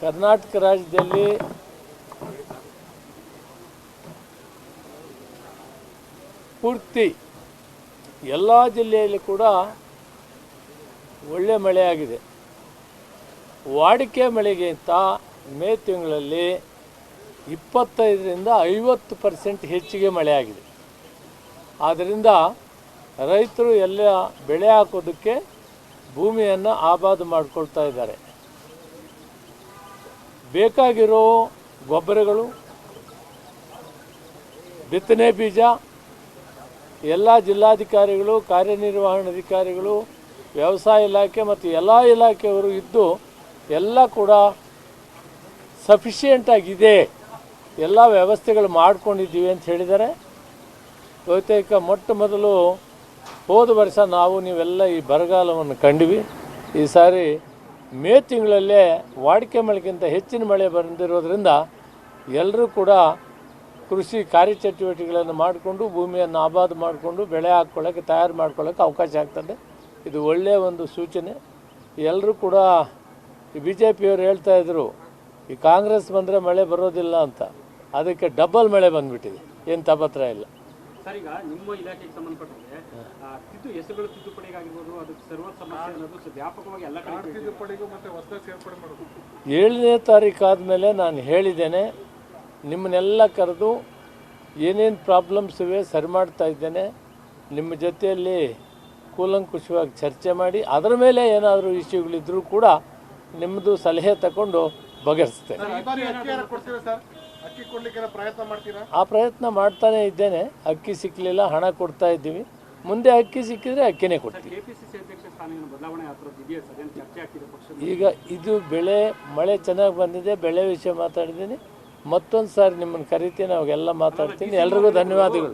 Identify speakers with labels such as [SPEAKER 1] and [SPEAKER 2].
[SPEAKER 1] ಕರ್ನಾಟಕ ರಾಜ್ಯದಲ್ಲಿ ಪೂರ್ತಿ ಎಲ್ಲ ಜಿಲ್ಲೆಯಲ್ಲಿ ಕೂಡ ಒಳ್ಳೆ ಮಳೆಯಾಗಿದೆ. ವಾಡಿಕೆ ಮಳೆಗಿಂತ ಮೇ ತಿಂಗಳಲ್ಲಿ ಇಪ್ಪತ್ತೈದರಿಂದ ಐವತ್ತು ಪರ್ಸೆಂಟ್ ಹೆಚ್ಚಿಗೆ ಮಳೆಯಾಗಿದೆ. ಆದ್ದರಿಂದ ರೈತರು ಎಲ್ಲ ಬೆಳೆ ಹಾಕೋದಕ್ಕೆ ಭೂಮಿಯನ್ನು ಆಬಾದು ಮಾಡಿಕೊಳ್ತಾ ಇದ್ದಾರೆ. ಬೇಕಾಗಿರೋ ಗೊಬ್ಬರಗಳು, ಬಿತ್ತನೆ ಬೀಜ, ಎಲ್ಲ ಜಿಲ್ಲಾಧಿಕಾರಿಗಳು ಕಾರ್ಯನಿರ್ವಹಣಾಧಿಕಾರಿಗಳು ವ್ಯವಸಾಯ ಇಲಾಖೆ ಮತ್ತು ಎಲ್ಲ ಇಲಾಖೆಯವರು ಇದ್ದು ಎಲ್ಲ ಕೂಡ ಸಫಿಷಿಯೆಂಟ್ ಆಗಿದೆ. ಎಲ್ಲ ವ್ಯವಸ್ಥೆಗಳು ಮಾಡ್ಕೊಂಡಿದ್ದೀವಿ ಅಂತ ಹೇಳಿದ್ದಾರೆ. ಬಹುತೇಕ ಮೊಟ್ಟ ಮೊದಲು ಹೋದ ವರ್ಷ ನಾವು ನೀವೆಲ್ಲ ಈ ಬರಗಾಲವನ್ನು ಕಂಡ್ವಿ. ಈ ಸಾರಿ ಮೇ ತಿಂಗಳಲ್ಲೇ ವಾಡಿಕೆ ಮಳೆಗಿಂತ ಹೆಚ್ಚಿನ ಮಳೆ ಬಂದಿರೋದ್ರಿಂದ ಎಲ್ಲರೂ ಕೂಡ ಕೃಷಿ ಕಾರ್ಯಚಟುವಟಿಕೆಗಳನ್ನು ಮಾಡಿಕೊಂಡು ಭೂಮಿಯನ್ನು ಆಬಾದು ಮಾಡಿಕೊಂಡು ಬೆಳೆ ಹಾಕ್ಕೊಳ್ಳೋಕ್ಕೆ ತಯಾರು ಮಾಡ್ಕೊಳ್ಳೋಕ್ಕೆ ಅವಕಾಶ ಆಗ್ತದೆ. ಇದು ಒಳ್ಳೆಯ ಒಂದು ಸೂಚನೆ. ಎಲ್ಲರೂ ಕೂಡ ಈ ಬಿ ಜೆ ಪಿಯವರು ಹೇಳ್ತಾ ಇದ್ರು, ಈ ಕಾಂಗ್ರೆಸ್ ಬಂದರೆ ಮಳೆ ಬರೋದಿಲ್ಲ ಅಂತ. ಅದಕ್ಕೆ ಡಬಲ್ ಮಳೆ ಬಂದುಬಿಟ್ಟಿದೆ. ಏನು ತಪತ್ರ ಇಲ್ಲ.
[SPEAKER 2] ಸರ್ ಈಗ ನಿಮ್ಮ ಇಲಾಖೆಗೆ ಸಂಬಂಧಪಟ್ಟಂತೆ ಆ, ತಿದ್ದು ಹೆಸರುಗಳು ತಿದ್ದುಪಡಿಗಾಗಿರ್ಬೋದು ಅದಕ್ಕೆ ಸರ್ವ ಸಮಸ್ಯೆ ಅನ್ನೋದು ವ್ಯಾಪಕವಾಗಿ ಎಲ್ಲ ಕಡೆ
[SPEAKER 3] ತಿದ್ದುಪಡಿಗೂ ಮತ್ತೆ ಹೊಸ ಸೇರ್ಪಡೆ ಮಾಡೋದು.
[SPEAKER 1] ಏಳನೇ ತಾರೀಕು ಆದಮೇಲೆ ನಾನು ಹೇಳಿದ್ದೇನೆ ನಿಮ್ಮನ್ನೆಲ್ಲ ಕರೆದು ಏನೇನು ಪ್ರಾಬ್ಲಮ್ಸ್ ಇವೆ ಸರಿ ಮಾಡ್ತಾ ಇದ್ದೇನೆ ನಿಮ್ಮ ಜೊತೆಯಲ್ಲಿ ಕೂಲಂಕುಷವಾಗಿ ಚರ್ಚೆ ಮಾಡಿ ಅದರ ಮೇಲೆ ಏನಾದರೂ ಇಶ್ಯೂಗಳಿದ್ರೂ ಕೂಡ ನಿಮ್ಮದು ಸಲಹೆ ತಗೊಂಡು ಬಗೆಹರಿಸ್ತೇನೆ. ಆ ಪ್ರಯತ್ನ ಮಾಡ್ತಾನೆ ಇದ್ದೇನೆ. ಅಕ್ಕಿ ಸಿಕ್ಕಲಿಲ್ಲ ಹಣ ಕೊಡ್ತಾ ಇದ್ದೀವಿ. ಮುಂದೆ ಅಕ್ಕಿ ಸಿಕ್ಕಿದ್ರೆ ಅಕ್ಕಿನೇ ಕೊಡ್ತೀವಿ. ಈಗ ಇದು ಬೆಳೆ ಮಳೆ ಚೆನ್ನಾಗಿ ಬಂದಿದೆ ಬೆಳೆ ವಿಷಯ ಮಾತಾಡಿದ್ದೀನಿ. ಮತ್ತೊಂದು ಸಾರಿ ನಿಮ್ಮನ್ನು ಕರಿತೀನಿ ಅವಾಗೆಲ್ಲ ಮಾತಾಡ್ತೀನಿ. ಎಲ್ರಿಗೂ ಧನ್ಯವಾದಗಳು.